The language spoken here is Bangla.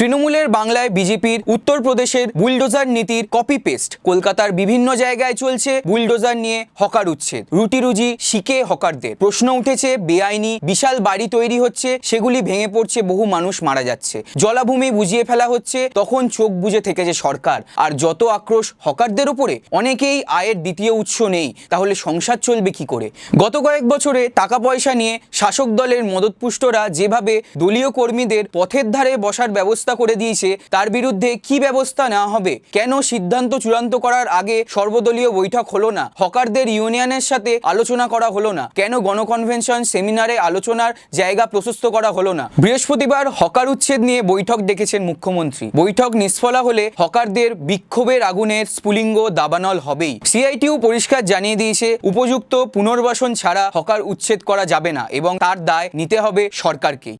তৃণমূলের বাংলায় বিজেপির উত্তরপ্রদেশের বুলডোজার নীতির কপি পেস্ট কলকাতার বিভিন্ন জায়গায় চলছে বুলডোজার নিয়ে হকার উচ্ছেদ। রুটি রুজি শিকে হকারদের। প্রশ্ন উঠেছে, বেআইনি বিশাল বাড়ি তৈরি হচ্ছে, সেগুলি ভেঙে পড়ছে, বহু মানুষ মারা যাচ্ছে। জলাভূমি বুঝিয়ে ফেলা হচ্ছে, তখন চোখ বুজে থেকেছে সরকার। আর যত আক্রোশ হকারদের উপরে, অনেকেই আয়ের দ্বিতীয় উৎস নেই, তাহলে সংসার চলবে কি করে? গত কয়েক বছরে টাকা পয়সা নিয়ে শাসক দলের মদতপুষ্টরা যেভাবে দলীয় কর্মীদের পথের ধারে বসার ব্যবস্থা করে দিয়েছে, তার বিরুদ্ধে কি ব্যবস্থা নেওয়া হবে? কেন সিদ্ধান্ত চূড়ান্ত করার আগে সর্বদলীয় বৈঠক হলো না? হকারদের ইউনিয়নের সাথে আলোচনা করা হলো না? কেন গণকনভেনশন সেমিনারে আলোচনার জায়গা প্রশস্ত করা হলো না? বৃহস্পতিবার হকার উচ্ছেদ নিয়ে বৈঠক ডেকেছেন মুখ্যমন্ত্রী। বৈঠক নিষ্ফলা হলে হকারদের বিক্ষোভের আগুনের স্ফুলিঙ্গ দাবানল হবেই। সিআইটিও পরিষ্কার জানিয়ে দিয়েছে, উপযুক্ত পুনর্বাসন ছাড়া হকার উচ্ছেদ করা যাবে না এবং তার দায় নিতে হবে সরকারকেই